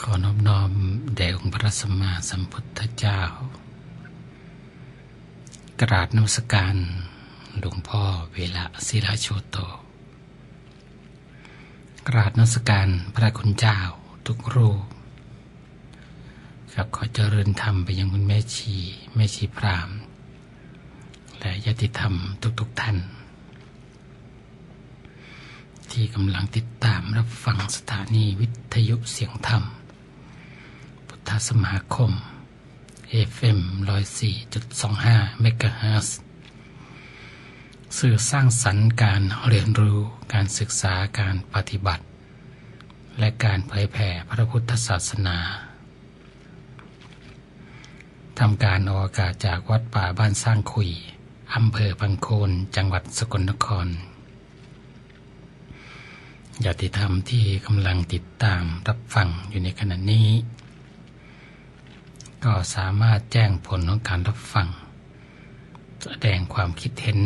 ขอนอบน้อมแด่องค์พระสัมมาสัมพุทธเจ้า กราบนมัสการหลวงพ่อเวลาศิลาโชโต กราบนมัสการพระคุณเจ้าทุกรูปครับขอเจริญธรรมไปยังคุณแม่ชี แม่ชีพรามและญาติธรรมทุกๆทท่าน ที่กำลังติดตามรับฟังสถานีวิทยุเสียงธรรม ธสมาคม FM 104.25เมกะเฮิรตซ์สื่อสร้างสรรค์การเรียนรู้การศึกษาการปฏิบัติ และการเผยแผ่พระพุทธศาสนาทำการออกอากาศจากวัดป่าบ้านสร้างคุยอำเภอพังโคนจังหวัดสกลนครญาติธรรมที่กำลังติดตามรับฟังอยู่ในขณะนี้ ก็สามารถแจ้งผลของการรับฟัง แสดงความคิดเห็น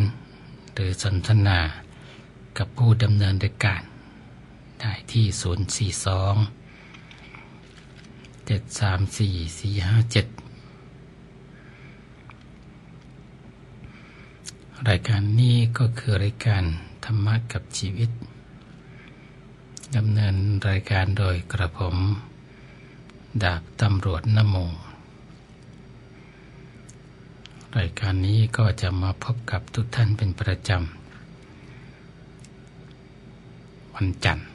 หรือสนทนากับผู้ดำเนินรายการ ได้ที่ 042 734 457 รายการนี้ก็คือรายการธรรมะกับชีวิตดำเนินรายการโดยกระผม ดาบตำรวจนโม รายการนี้ก็จะมาพบกับทุกท่านเป็นประจำ วันจันทร์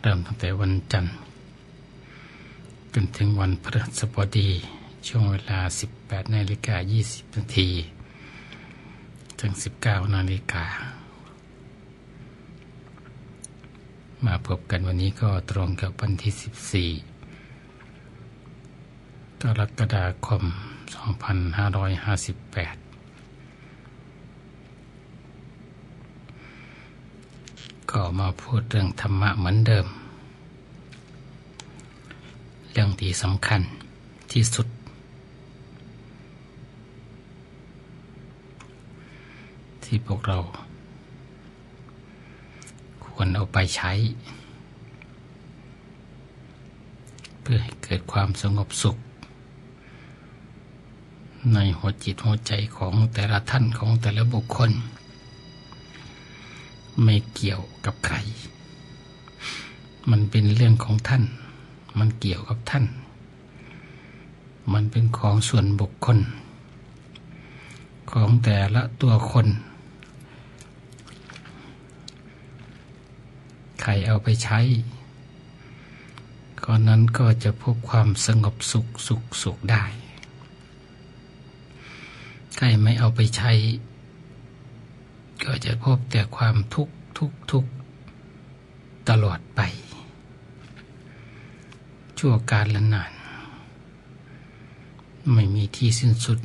เริ่มตั้งแต่วันจันทร์ จนถึงวันพฤหัสบดี ช่วงเวลา 18นาฬิกา20นาทีถึง 19นาฬิกา มาพบกันวันนี้ก็ตรงกับวันที่ 14กรกฎาคม 2558ก็มาพูดเรื่องธรรมะเหมือนเดิม เรื่องที่สำคัญที่สุด ที่พวกเรา ควรเอาไปใช้ เพื่อให้เกิดความสงบสุข ในหัวจิตหัวใจของแต่ละท่านของแต่ละบุคคล ไม่เกี่ยวกับใคร มันเป็นเรื่องของท่าน มันเกี่ยวกับท่าน มันเป็นของส่วนบุคคล ของแต่ละตัวคน ใครเอาไปใช้ก็นั้นก็จะพบความสงบสุขสุขสุขได้ ใครไม่เอาไปใช้ ก็จะพบแต่ความทุกข์ทุกทุกตลอดไป ชั่วการละนาน ไม่มีที่สิ้นสุด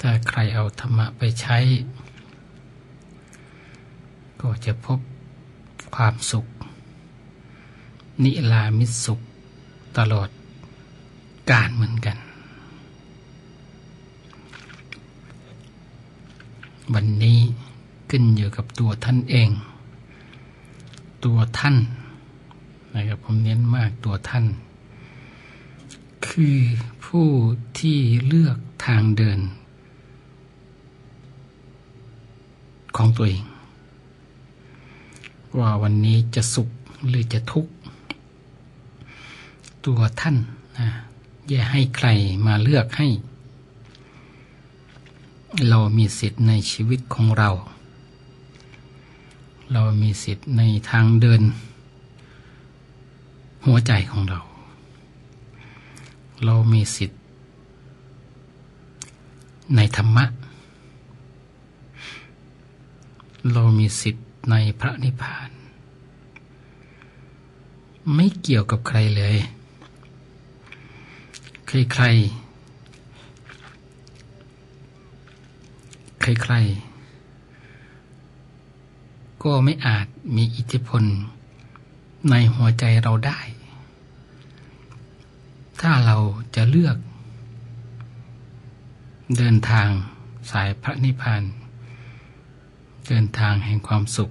ถ้าใครเอาธรรมะไปใช้ ก็จะพบความสุข นิลามิสุขตลอดการเหมือนกัน วันนี้ขึ้นอยู่กับตัวท่านเอง ตัวท่านนะครับผมเน้นมากตัวท่าน คือผู้ที่เลือกทางเดิน ของตัวเอง ว่าวันนี้จะสุขหรือจะทุกข์ตัวท่านนะอย่าให้ใครมาเลือกให้ เรามีสิทธิ์ในชีวิตของเรา เรามีสิทธิ์ในทางเดิน หัวใจของเรา เรามีสิทธิ์ ในธรรมะ เรามีสิทธิ์ในพระนิพพาน ไม่เกี่ยวกับใครเลย ใครใคร ใครๆ ก็ไม่อาจมีอิทธิพล ในหัวใจเราได้ ถ้าเราจะเลือก เดินทางสายพระนิพพาน เดินทางแห่งความสุข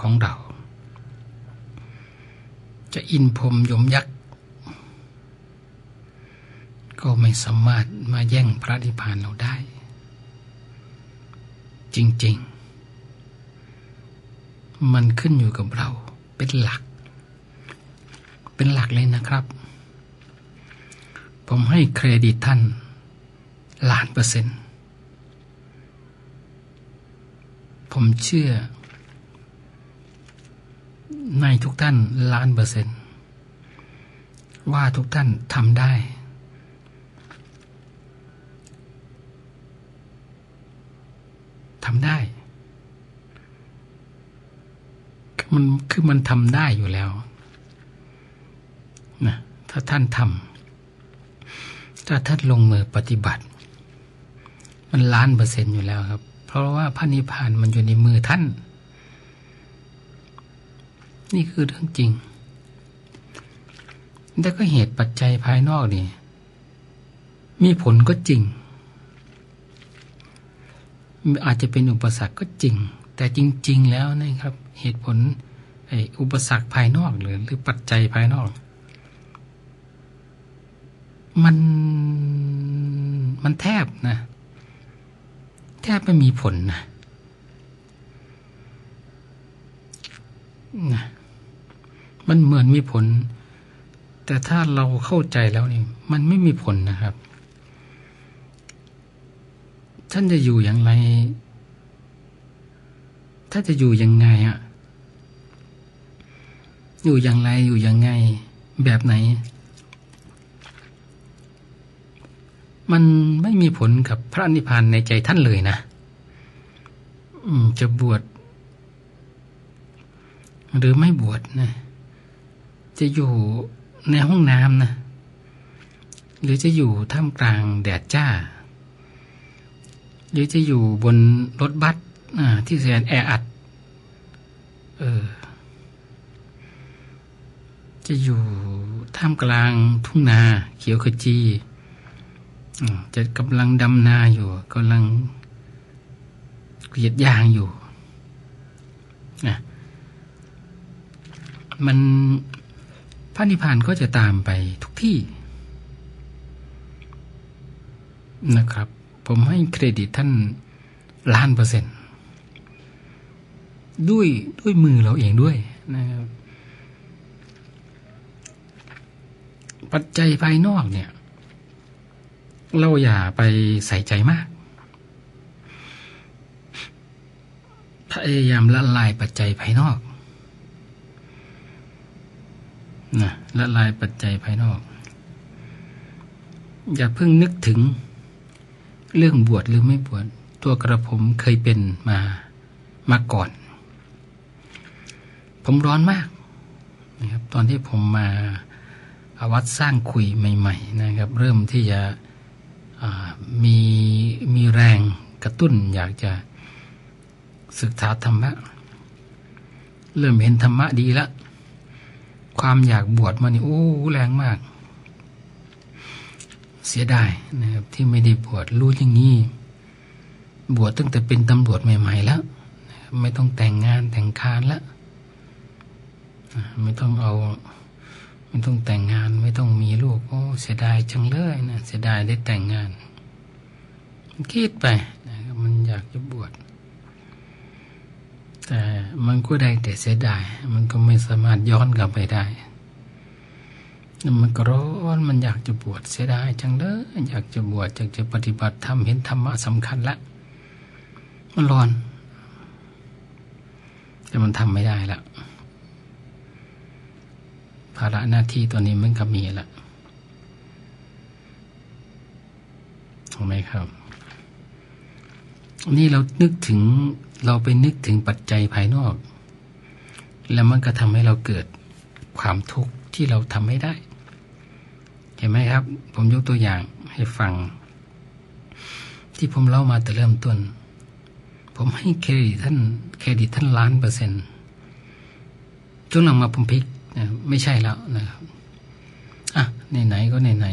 ของเรา จะอินพรมยมยักษ์ ก็ไม่สามารถมาแย่งพระนิพพานเราได้ จริง ๆ มันขึ้นอยู่กับเราเป็นหลัก เป็นหลักเลยนะครับ ผมให้เครดิตท่านล้านเปอร์เซ็นต์ ผมเชื่อ ในทุกท่านล้านเปอร์เซ็นต์ ว่าทุกท่านทำได้ ทำได้ มันคือมันทำได้อยู่แล้วนะถ้าท่านทำถ้าท่านลงมือปฏิบัติ มันล้านเปอร์เซ็นต์อยู่แล้วครับ เพราะว่าพระนิพพานมันอยู่ในมือท่าน นี่คือเรื่องจริง แต่ก็เหตุปัจจัยภายนอกนี่มีผลก็จริง อาจจะเป็นอุปสรรคก็จริง แต่จริง ๆ แล้วนะครับ เหตุผลอ้อุปสรรคภายนอกหรือหรือปัจจัยภายนอก มันมันแทบนะ แทบไม่มีผลนะนะมันเหมือนมีผล แต่ถ้าเราเข้าใจแล้วนี่ มันไม่มีผลนะครับ ท่านจะอยู่อย่างไร ถ้าจะอยู่ยังไงอะอยู่อย่างไรอยู่ยังไง แบบไหน มันไม่มีผลกับพระนิพพานในใจท่านเลยนะจะบวชหรือไม่บวชนะ จะอยู่ในห้องน้ำนะ หรือจะอยู่ท่ามกลางแดดจ้า หรือจะอยู่บนรถบัสอ่าที่แสนแออัด เออ จะอยู่ท่ามกลางทุ่งนาเขียวขจีจะกำลังดำนาอยู่กำลังเกียดยางอยู่นะมันพระนิพพานก็จะตามไปทุกที่นะครับ ผมให้เครดิตท่านล้านเปอร์เซ็นต์ด้วยด้วยมือเราเองด้วยนะครับ ปัจจัยภายนอกเนี่ย เราอย่าไปใส่ใจมาก พยายามละลายปัจจัยภายนอกนะละลายปัจจัยภายนอก อย่าเพิ่งนึกถึง เรื่องบวชหรือไม่บวชตัวกระผมเคยเป็นมามาก่อน ผมร้อนมากนะครับ ตอนที่ผมมาอาวัดสร้างคุยใหม่ ๆ นะครับ เริ่มที่จะมีมีแรงกระตุ้นอยากจะศึกษาธรรมะ เริ่มเห็นธรรมะดีล้วความอยากบวชมานี่โอ้แรงมาก เสียดายนะครับที่ไม่ได้บวชรู้อย่างนี้บวชตั้งแต่เป็นตำรวจใหม่ ๆ แล้ว ไม่ต้องแต่งงานแต่งคานแล้วไม่ต้องเอา ไม่ต้องแต่งงานไม่ต้องมีลูกโอ้เสียดายจังเลยนะเสียดายได้แต่งงานคิดไปนะมันอยากจะบวชแต่มันก็ได้แต่เสียดาย มันก็ไม่สามารถย้อนกลับไปได้ มันก็ร้อนมันอยากจะบวชเสียดายจังเลยอยากจะบวชอยากจะปฏิบัติธรรมเห็นธรรมะสำคัญละ มันร้อน แต่มันทำไม่ได้ละภาระหน้าที่ตัวนี้มันก็มีละถูกไหมครับ นี่เรานึกถึงเราไปนึกถึงปัจจัยภายนอก แล้วมันก็ทำให้เราเกิดความทุกข์ที่เราทำไม่ได้ เห็นไหมครับ ผมยกตัวอย่างให้ฟัง ที่ผมเล่ามาแต่เริ่มต้น ผมให้เครดิตท่านเครดิตท่านล้านเปอร์เซ็นต์จนหลังมาผมพลิกนะไม่ใช่แล้วนะครับอะไหนๆก็ไหน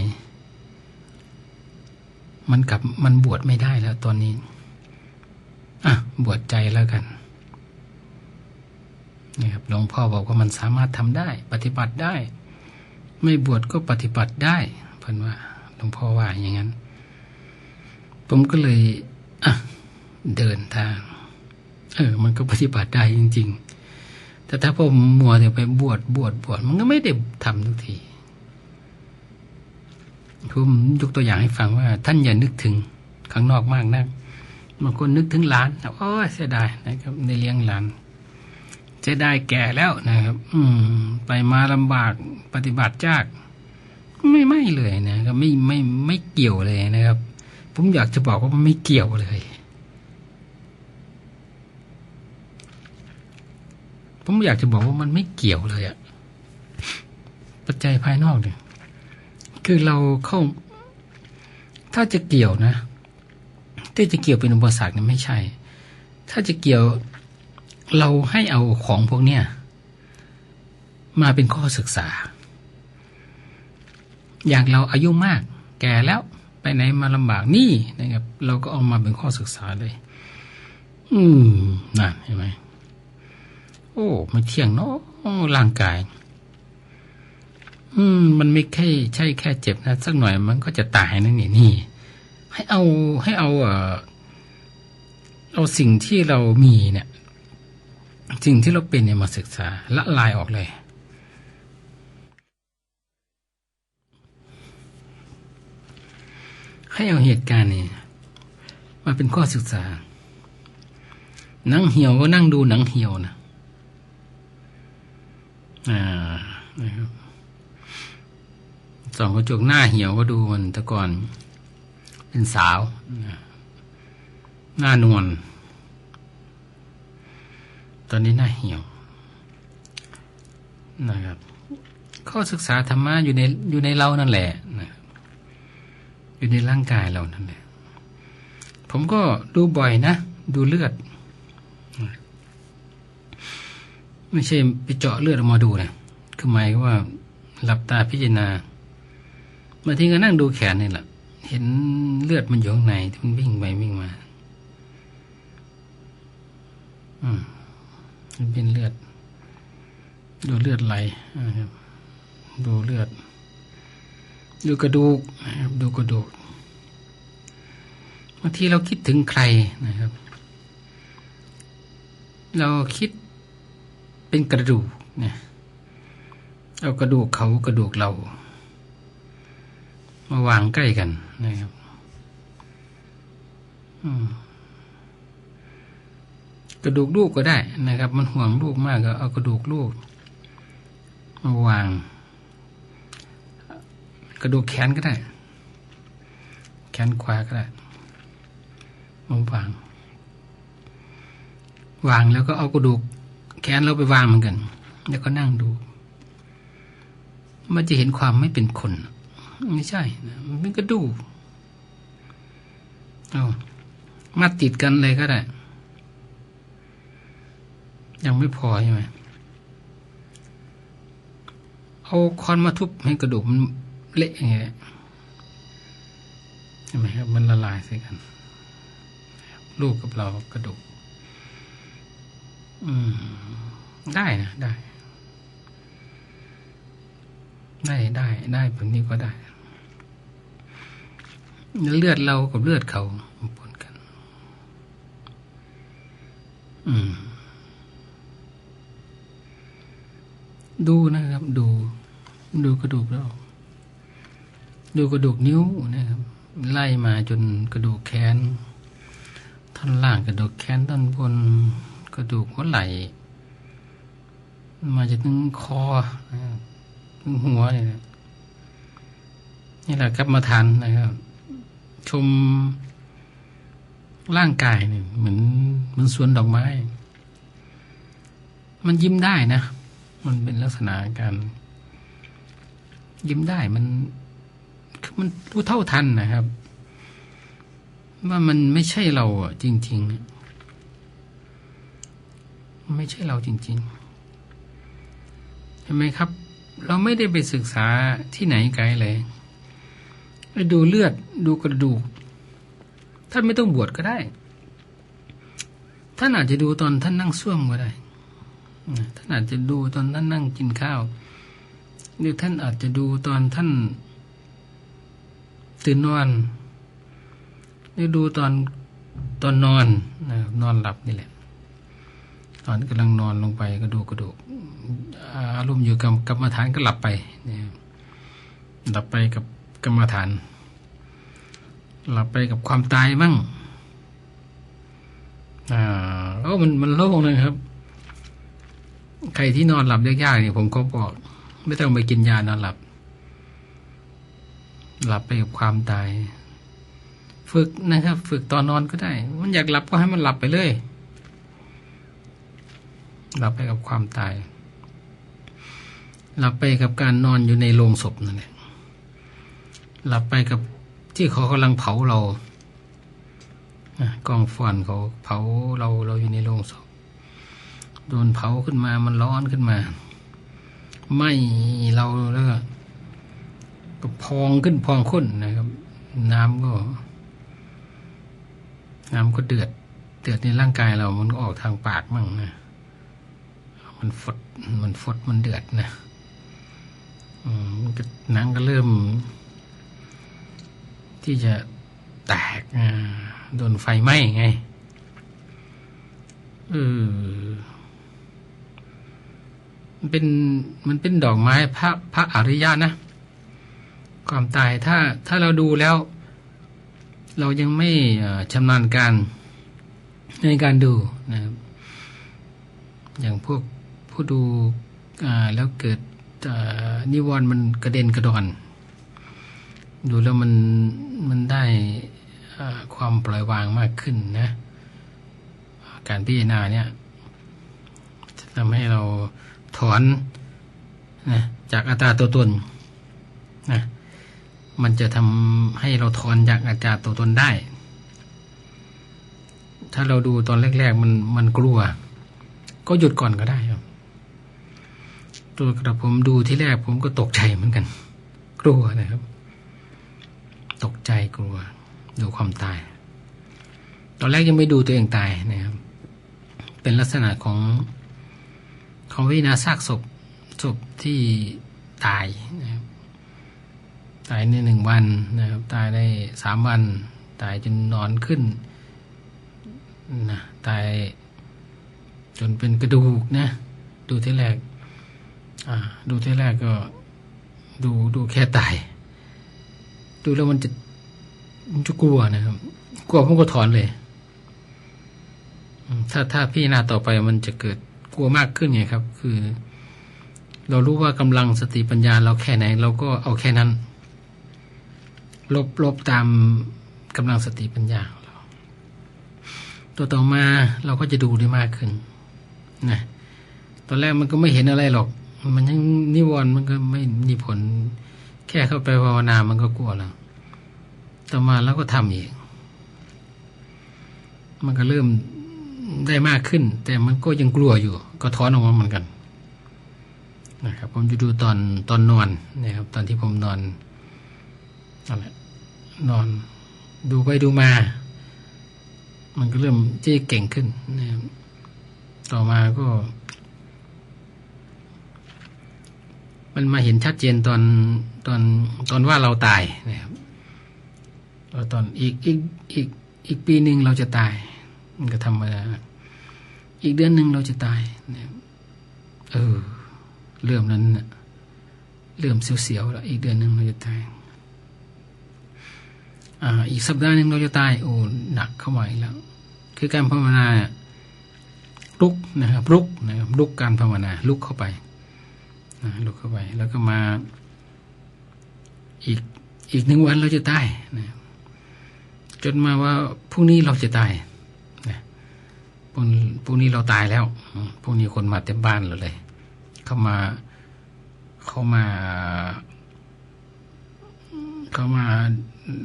ๆมันกลับมันบวชไม่ได้แล้วตอนนี้ อะ บวชใจแล้วกันนะครับหลวงพ่อบอกว่ามันสามารถทำได้ ปฏิบัติได้ ไม่บวชก็ปฏิบัติได้เพิ่นว่าหลวงพ่อว่าอย่างนั้น ผมก็เลยอะเดินทาง เออ มันก็ปฏิบัติได้จริง ๆ แต่ถ้าผมมัวแต่ไปบวชบวชบวชมันก็ไม่ได้ทำทุกทีผมยกตัวอย่างให้ฟังว่า ท่านอย่านึกถึงข้างนอกมากนักบางคนนึกถึงหลานโอ้เสียดายนะครับในเลี้ยงหลาน เสียดายแก่แล้วนะครับ อืม ไปมาลำบากปฏิบัติยาก ไม่ไม่เลยนะครับไม่ไม่ไม่เกี่ยวเลยนะครับ ผมอยากจะบอกว่ามันไม่เกี่ยวเลย ผมอยากจะบอกว่ามันไม่เกี่ยวเลยอะปัจจัยภายนอกเนี่ยคือเราเข้า ถ้าจะเกี่ยวนะที่จะเกี่ยวเป็นอุปสรรคเนี่ยไม่ใช่ ถ้าจะเกี่ยว เราให้เอาของพวกเนี้ยมาเป็นข้อศึกษา อย่างเราอายุมาก แก่แล้วไปไหนมาลำบากนี่นะครับ เราก็เอามาเป็นข้อศึกษาเลย อืมนั่นเห็นไหมโอ้ไม่เที่ยงเนาะร่างกาย อืม มันไม่แค่ใช่แค่เจ็บนะสักหน่อยมันก็จะตายนั่นนี่นี่ ให้เอาให้เอาเออเอาสิ่งที่เรามีเนี่ย สิ่งที่เราเป็นเนี่ยมาศึกษาละลายออกเลย ให้เอาเหตุการณ์นี่มาเป็นข้อศึกษา หนังเหี่ยวก็นั่งดูหนังเหี่ยวนะอ่านะครับสองกระจกหน้าเหี่ยวก็ดูมันแต่ก่อน เป็นสาว หน้านวล ตอนนี้หน้าเหี่ยวนะครับข้อศึกษาธรรมะอยู่ในอยู่ในเรานั่นแหละนะอยู่ในร่างกายเรานั่นแหละ ผมก็ดูบ่อยนะ ดูเลือด ไม่ใช่ไปเจาะเลือดออกมาดูนะคือหมายว่าหลับตาพิจารณาบางทีก็นั่งดูแขนนี่แหละ เห็นเลือดมันอยู่ข้างในที่มันวิ่งไปวิ่งมา อืม เป็นเลือด ดูเลือดไหลนะครับดูเลือด ดูกระดูกนะครับดูกระดูกบางทีเราคิดถึงใครนะครับ เราคิดเป็นกระดูกเนี่ยเอากระดูกเขากระดูกเรา มาวางใกล้กันนะครับ กระดูกลูกก็ได้นะครับ มันห่วงลูกมากก็เอากระดูกลูกมาวาง กระดูกแขนก็ได้ แขนขวาก็ได้มาวาง วางแล้วก็เอากระดูก แขนเราไปวางเหมือนกัน แล้วก็นั่งดู มันจะเห็นความไม่เป็นคน ไม่ใช่มันเป็นกระดูกเอามาติดกันเลยก็ได้ ยังไม่พอใช่ไหมเอาคอนมาทุบให้กระดูกมันเละอย่างเงี้ยใช่ไหมครับมันละลายใส่กันลูกกับเรากระดูก อืม ได้นะได้ ได้ได้ได้แบบนี้ก็ได้ เลือดเรากับเลือดเขาปนกัน อืม ดูนะครับ ดู ดูกระดูกเราดูกระดูกนิ้วนะครับ ไล่มาจนกระดูกแขนท่อนล่างกระดูกแขนท่อนบนกระดูกหัวไหล่มาจะถึงคอถึงหัวเนี่ยนะนี่แหละครับมาทานนะครับ ชมร่างกายเนี่ยเหมือนเหมือนสวนดอกไม้ มันยิ้มได้นะ มันเป็นลักษณะการ ยิ้มได้มันคือมันรู้เท่าทันนะครับ ว่ามันไม่ใช่เราจริง ๆ ไม่ใช่เราจริงๆเห็นไหมครับ เราไม่ได้ไปศึกษาที่ไหนไกลเลยไปดูเลือดดูกระดูกท่านไม่ต้องบวชก็ได้ ท่านอาจจะดูตอนท่านนั่งส้วมก็ได้ ท่านอาจจะดูตอนท่านนั่งกินข้าว หรือท่านอาจจะดูตอนท่านตื่นนอนหรือดูตอนตอนนอนนะนอนหลับนี่แหละ ตอนกำลังนอนลงไปก็ดูกระดูกอารมณ์อยู่กับกรรมฐานก็หลับไปเนี่ยหลับไปกับกรรมฐาน หลับไปกับความตายมั่งอ่าโอ้มันมันโล่งนะครับ ใครที่นอนหลับยากๆเนี่ยผมก็บอก ไม่ต้องไปกินยานอนหลับ หลับไปกับความตาย ฝึกนะครับ ฝึกตอนนอนก็ได้ มันอยากหลับก็ให้มันหลับไปเลย หลับไปกับความตาย หลับไปกับการนอนอยู่ในโรงศพนั่นแหละหลับไปกับที่เขากำลังเผาเรากองฟอนเขาเผาเราเราอยู่ในโรงศพ โดนเผาขึ้นมามันร้อนขึ้นมาไหม่เราแล้วก็ก็พองขึ้นพองข้นนะครับ น้ำก็ น้ำก็เดือด เดือดในร่างกายเรา มันก็ออกทางปากมั่งนะมันฟดมันฟดมันเดือดนะอืมมันก็หนังก็เริ่ม ที่จะแตกโดนไฟไหม้ไงเออ มันเป็นมันเป็นดอกไม้พระพระอริยะนะ ความตายถ้าถ้าเราดูแล้ว เรายังไม่ชำนาญการในการดูนะครับ อย่างพวกผู้ดูแล้วเกิดนิวรณ์มันกระเด็นกระดอน ดูแล้วมันมันได้ความปล่อยวางมากขึ้นนะ การพิจารณาเนี่ยจะทำให้เรา ถอนนะจากอัตราตัวตนนะมันจะทำให้เราถอนจากอัตราตัวตนได้ ถ้าเราดูตอนแรก ๆ มันมันกลัว ก็หยุดก่อนก็ได้ครับ ตัวกระผมดูที่แรกผมก็ตกใจเหมือนกัน กลัวนะครับ ตกใจกลัว ดูความตาย ตอนแรกยังไม่ดูตัวเองตายนะครับ เป็นลักษณะของ ของวินาซากศพศพที่ตายนะครับตายในหนึ่งวันนะครับ ตายได้สามวัน ตายจนนอนขึ้นนะตายจนเป็นกระดูกนะ ดูที่แรกอ่าดูที่แรกก็ดูดูแค่ตาย ดูแล้วมันจะมันจะกลัวนะครับ กลัวผมก็ถอนเลย ถ้าถ้าพี่นาต่อไปมันจะเกิด กลัวมากขึ้นไงครับ คือ เรารู้ว่ากำลังสติปัญญาเราแค่ไหน เราก็เอาแค่นั้น ลบลบตามกำลังสติปัญญาเราตัวต่อมาเราก็จะดูได้มากขึ้นนะตอนแรกมันก็ไม่เห็นอะไรหรอก มันยังนิวรณ์มันก็ไม่มีผล แค่เข้าไปภาวนามันก็กลัวแล้วต่อมาแล้วก็ทำอีกมันก็เริ่ม ได้มากขึ้น แต่มันก็ยังกลัวอยู่ ก็ถอนออกมาเหมือนกันนะครับ ผมจะดูตอนตอนนอนนะครับ ตอนที่ผมนอนนั่นแหละนอนดูไปดูมา มันก็เริ่มที่เก่งขึ้นนะครับต่อมาก็ มันมาเห็นชัดเจนตอนตอนตอนว่าเราตายนะครับตอนอีกอีกอีกอีกปีหนึ่งเราจะตาย มันก็ธรรมดาอีกเดือนหนึ่งเราจะตายนะครับเออ เริ่มนั้นน่ะเริ่มเสียวๆแล้วอีกเดือนหนึ่งเราจะตายอ่าอีกสัปดาห์หนึ่งเราจะตายโอ้หนักเข้ามาอีกแล้ว คือการภาวนาลุกนะครับลุกนะครับลุกการภาวนาลุกเข้าไปนะลุกเข้าไป แล้วก็มาอีกอีกหนึ่งวันเราจะตายนะจนมาว่าพรุ่งนี้เราจะตาย พรุ่งพรุ่งนี้เราตายแล้วพรุ่งนี้คนมาเต็มบ้านเราเลย เข้ามาเข้ามา เข้ามา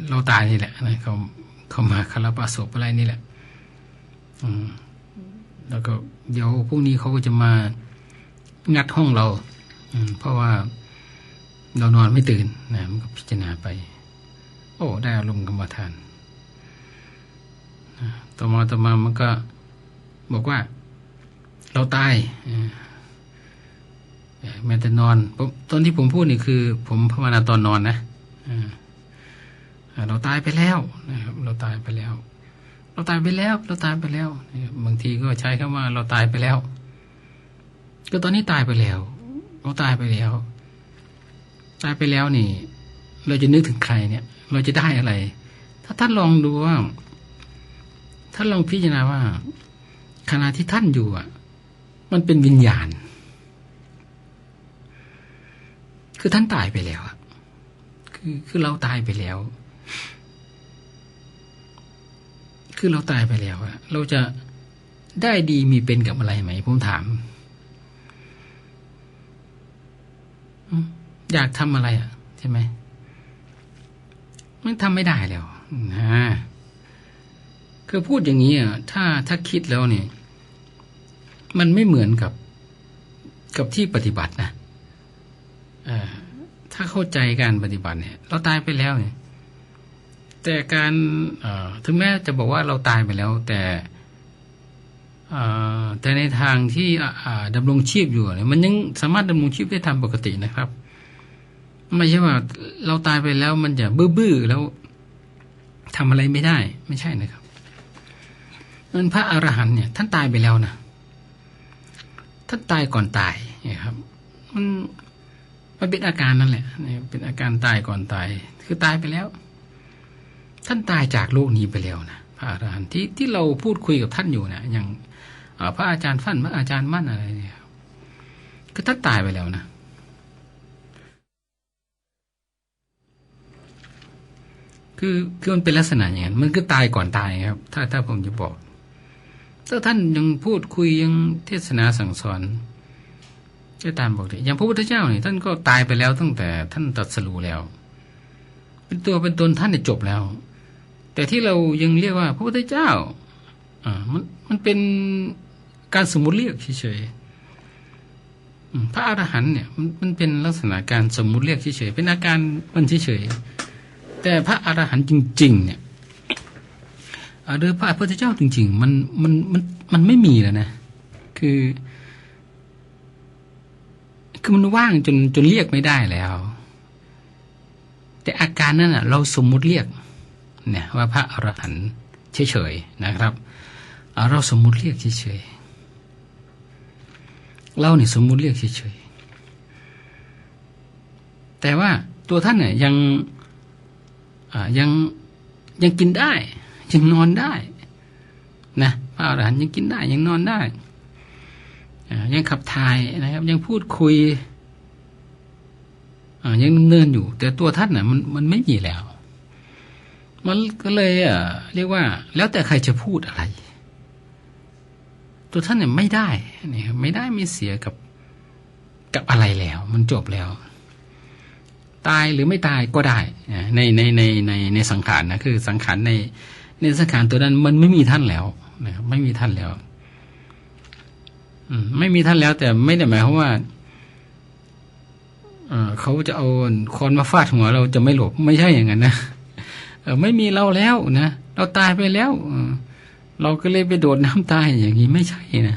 เราตายนี่แหละนะเขาเข้ามาคารปะศพอะไรนี่แหละ อืม แล้วก็เดี๋ยวพรุ่งนี้เขาก็จะมางัดห้องเรา อืม เพราะว่าเรานอนไม่ตื่นนะมันก็พิจารณาไป โอ้ ได้อารมณ์กรรมฐานต่อมาต่อมามันก็ บอกว่า เราตายแม้แต่นอนตอนที่ผมพูดนี่คือ ผมภาวนาตอนนอนนะเราตายไปแล้วนะครับ เราตายไปแล้ว เราตายไปแล้ว เราตายไปแล้วบบางทีก็ใช้คำว่า เราตายไปแล้ว ก็ตอนนี้ตายไปแล้ว เราตายไปแล้ว ตายไปแล้วนี่ เราจะนึกถึงใครเนี่ย เราจะได้อะไร ถ้าท่านลองดูว่าท่านลองพิจารณาว่า ขณะที่ท่านอยู่อะ มันเป็นวิญญาณ คือท่านตายไปแล้วอะคือคือเราตายไปแล้ว คือเราตายไปแล้วอะ เราจะได้ดีมีเป็นกับอะไรไหมผมถาม อยากทำอะไรอะ ใช่ไหมมันทำไม่ได้แล้วนะคือพูดอย่างนี้อะถ้าถ้าคิดแล้วเนี่ย มันไม่เหมือนกับกับที่ปฏิบัตินะถ้าเข้าใจการปฏิบัติเนี่ย เราตายไปแล้วเนี่ย แต่การถึงแม้จะบอกว่าเราตายไปแล้ว แต่แต่ในทางที่ดำรงชีพอยู่เนี่ยมันยังสามารถดำรงชีพได้ตามปกตินะครับ ไม่ใช่ว่าเราตายไปแล้วมันจะบื้อๆแล้วทำอะไรไม่ได้ ไม่ใช่นะครับมันพระอรหันต์เนี่ย ท่านตายไปแล้วนะ ท่านตายก่อนตายนี่ยครับ มันมันเป็นอาการนั่นแหละเนี่ยเป็นอาการตายก่อนตาย คือตายไปแล้ว ท่านตายจากโลกนี้ไปแล้วนะพระอรหันต์ที่ที่เราพูดคุยกับท่านอยู่นะอย่างพระอาจารย์ฟั่นพระอาจารย์มั่นอะไรเนี่ยคือท่านตายไปแล้วนะคือคือมันเป็นลักษณะอย่างนั้นมันคือตายก่อนตายครับ ถ้าถ้าผมจะบอก ถ้าท่านยังพูดคุยยังเทศนาสั่งสอนจะตามปกติอย่างพระพุทธเจ้าเนี่ยท่านก็ตายไปแล้วตั้งแต่ท่านตรัสรู้แล้ว เป็นตัวเป็นตนท่านเนี่ยจบแล้ว แต่ที่เรายังเรียกว่าพระพุทธเจ้าอ่ามันมันเป็นการสมมติเรียกเฉยๆพระอรหันต์เนี่ยมันมันเป็นลักษณะการสมมุติเรียกเฉยๆเป็นอาการมันเฉยๆแต่พระอรหันต์จริง ๆ เนี่ย อ่าหรือพระพุทธเจ้าจริง ๆ มันมันมันมันไม่มีแล้วนะ คือ คือมันว่างจนจนเรียกไม่ได้แล้ว แต่อาการนั้นอะ เราสมมุติเรียกเนี่ยว่าพระอรหันต์เฉยๆนะครับเราสมมุติเรียกเฉยๆเราเนี่ยสมมุติเรียกเฉยๆแต่ว่าตัวท่านเนี่ยยังอ่ายังยังกินได้ ยังนอนได้นะพระอรหันต์ยังกินได้ ยังนอนได้ยังขับถ่ายนะครับ ยังพูดคุยยังดำเนินอยู่ แต่ตัวท่านน่ะมันมันไม่มีแล้ว มันก็เลยเรียกว่า แล้วแต่ใครจะพูดอะไร ตัวท่านเนี่ยไม่ได้นี่ไม่ได้ไม่เสียกับกับอะไรแล้ว มันจบแล้ว ตายหรือไม่ตายก็ได้ในในในในในสังขารนะคือสังขารใน ในสังขารตัวนั้น มันไม่มีท่านแล้วนะครับไม่มีท่านแล้ว อืม ไม่มีท่านแล้ว แต่ไม่ได้หมายความว่าเออเขาจะเอาคอนมาฟาดหัวเราจะไม่หลบไม่ใช่อย่างนั้นนะเออไม่มีเราแล้วนะเราตายไปแล้วเราก็เลยไปโดดน้ำตายอย่างนี้ไม่ใช่นะ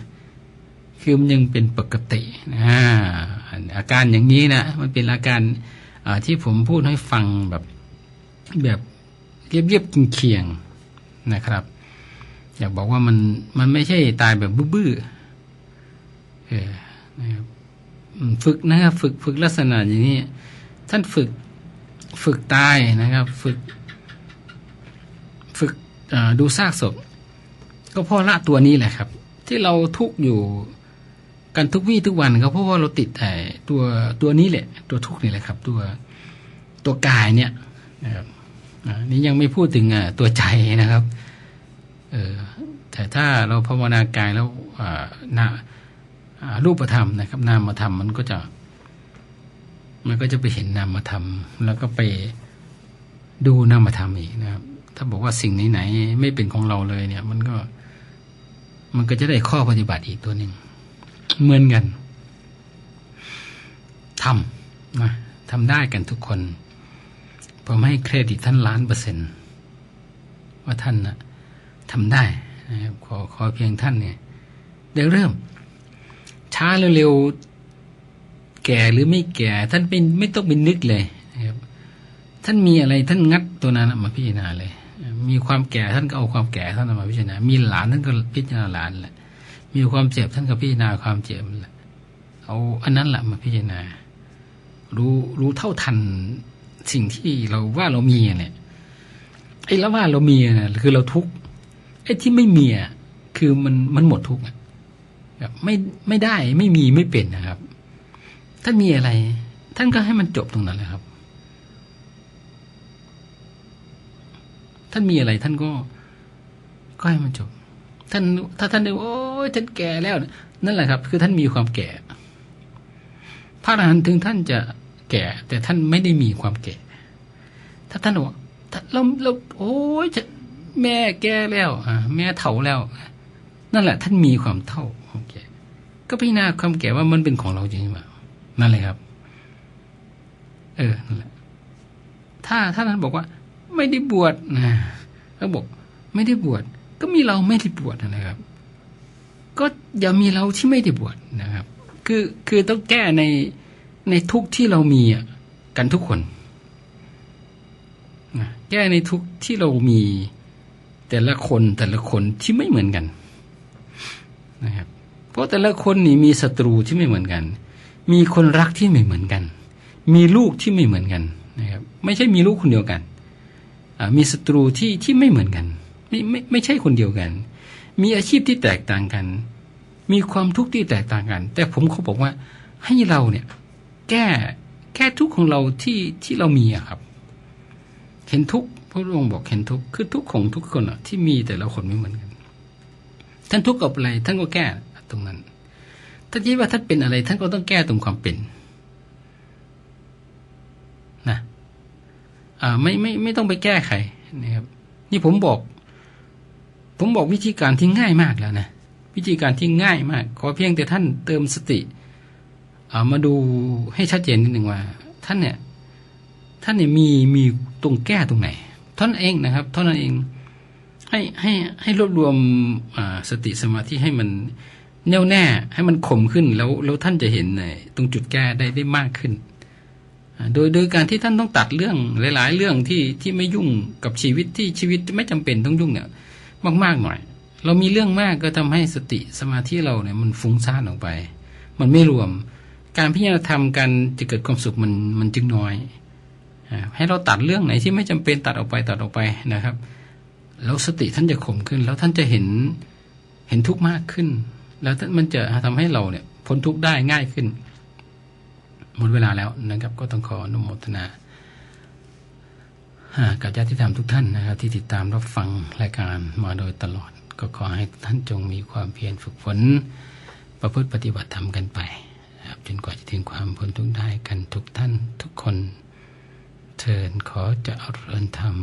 คือมันยังเป็นปกตินะอาการอย่างนี้นะมันเป็นอาการอ่าที่ผมพูดให้ฟังแบบ แบบเรียบๆเคียงๆ นะครับ อยากบอกว่ามันมันไม่ใช่ตายแบบบื้อๆเออนะครับฝึกนะครับฝึกฝึกลักษณะอย่างนี้ ท่านฝึกฝึกตายนะครับ ฝึก ฝึกดูซากศพ ก็เพราะละตัวนี้แหละครับ ที่เราทุกอยู่กันทุกวี่ทุกวันก็เพราะว่าเราติดไอ้ตัวตัวนี้แหละ ตัวทุกนี่แหละครับ ตัวตัวกายเนี่ยนะครับ นี่ยังไม่พูดถึงตัวใจนะครับเออแต่ถ้าเราภาวนากายแล้วนาอ่ารูปธรรมนะครับ นามธรรมมันก็จะ มันก็จะไปเห็นนามธรรม แล้วก็ไปดูนามธรรมอีกนะครับ ถ้าบอกว่าสิ่งไหนๆไม่เป็นของเราเลยเนี่ย มันก็ มันก็จะได้ข้อปฏิบัติอีกตัวหนึ่งเหมือนกันทำนะทำได้กันทุกคน ผมให้เครดิตท่านล้านเปอร์เซ็นต์ว่าท่านนะทำได้นะครับขอขอเพียงท่านเนี่ยได้เริ่ม ช้าเร็วๆแก่หรือไม่แก่ ท่านเป็นไม่ต้องไปนึกเลยนะครับท่านมีอะไรท่านงัดตัวนั้นมาพิจารณาเลย มีความแก่ท่านก็เอาความแก่ท่านมาพิจารณา มีหลานท่านก็พิจารณาหลานแหละ มีความเจ็บท่านก็พิจารณาความเจ็บแหละเอาอันนั้นแหละมาพิจารณา รู้รู้เท่าทัน สิ่งที่เราว่าเรามีเนี่ยไอ้ล้วว่าเรามีเนี่ยคือเราทุกข์ไอ้ที่ไม่มีอะคือมันมันหมดทุกข์แบบไม่ไม่ได้ไม่มีไม่เป็นนะครับท่านมีอะไร ท่านก็ให้มันจบตรงนั้นเลยครับ ท่านมีอะไรท่านก็ ก็ให้มันจบ ท่านถ้าท่านดูโอ้ยท่านแก่แล้ว นั่นแหละครับ คือท่านมีความแก่ พระอรหันต์ถึงท่านจะ แก่ แต่ท่านไม่ได้มีความแก่ ถ้าท่านบอกถ้าเราเราโอ้ยจะแม่แก่แล้วอ่แม่เฒ่าแล้ว นั่นแหละ ท่านมีความเท่าความแก่ ก็พิจารณาความแก่ว่ามันเป็นของเราจริงหรือเปล่านั่นเลยครับ เออนั่นแหละถ้าถ้าท่านบอกว่า ไม่ได้บวชนะเขาบอก ไม่ได้บวชก็มีเราไม่ได้บวชนะครับ ก็อย่ามีเราที่ไม่ได้บวชนะครับ คือคือต้องแก้ใน ในทุกที่เรามีกันทุกคนแก้ในทุกที่เรามีแต่ละคนแต่ละคนที่ไม่เหมือนกันนะครับเพราะแต่ละคนนี่มีศัตรูที่ไม่เหมือนกัน มีคนรักที่ไม่เหมือนกัน มีลูกที่ไม่เหมือนกันนะครับ ไม่ใช่มีลูกคนเดียวกันมีศัตรูที่ที่ไม่เหมือนกันไม่ไม่ไม่ใช่คนเดียวกัน มีอาชีพที่แตกต่างกัน มีความทุกข์ที่แตกต่างกัน แต่ผมเขาบอกว่าให้เราเนี่ย แก้แก้ทุกข์ของเราที่ที่เรามีอะครับ เห็นทุกข์พระองค์บอกเห็นทุกข์คือทุกข์ของทุกคนอะที่มีแต่ละคนไม่เหมือนกัน ท่านทุกข์กับอะไร ท่านก็แก้ตรงนั้นถ้าคิดว่าท่านเป็นอะไร ท่านก็ต้องแก้ตรงความเป็นนะอ่าไม่ไม่ไม่ต้องไปแก้ไขนะครับ นี่ผมบอก ผมบอกวิธีการที่ง่ายมากแล้วนะวิธีการที่ง่ายมาก ขอเพียงแต่ท่านเติมสติามาดูให้ชัดเจนนิดหนึ่งว่า ท่านเนี่ยท่านเนี่ยมีมีตรงแก้ตรงไหนท่านเองนะครับท่านั้นเองให้ให้ให้รวบรวมสติสมาธิให้มันแน่วแน่ให้มันข่มขึ้นแล้วแล้วท่านจะเห็นตรงจุดแก้ได้ได้มากขึ้น โดยโดยการที่ท่านต้องตัดเรื่องหลาย ๆ เรื่องที่ที่ไม่ยุ่งกับชีวิตที่ชีวิตไม่จำเป็นต้องยุ่งเนี่ยมากๆหน่อย เรามีเรื่องมากก็ทำให้สติสมาธิเราเนี่ยมันฟุ้งซ่านออกไป มันไม่รวม การพิจารณาธรรมกันจะเกิดความสุขมันมันจึงน้อยให้เราตัดเรื่องไหนที่ไม่จำเป็นตัดออกไปตัดออกไปนะครับ แล้วสติท่านจะข่มขึ้น แล้วท่านจะเห็นเห็นทุกข์มากขึ้น แล้วมันจะทำให้เราเนี่ยพ้นทุกข์ได้ง่ายขึ้นหมดเวลาแล้วนะครับ ก็ต้องขออนุโมทนากับญาติธรรมทุกท่านนะครับ ที่ติดตามรับฟังรายการมาโดยตลอด ก็ขอให้ท่านจงมีความเพียรฝึกฝน ประพฤติปฏิบัติธรรมกันไป นะครับจนกว่าจะถึงความพ้นทุกข์ได้กันทุกท่านทุกคนเทินขอจะเอาเริญธรรม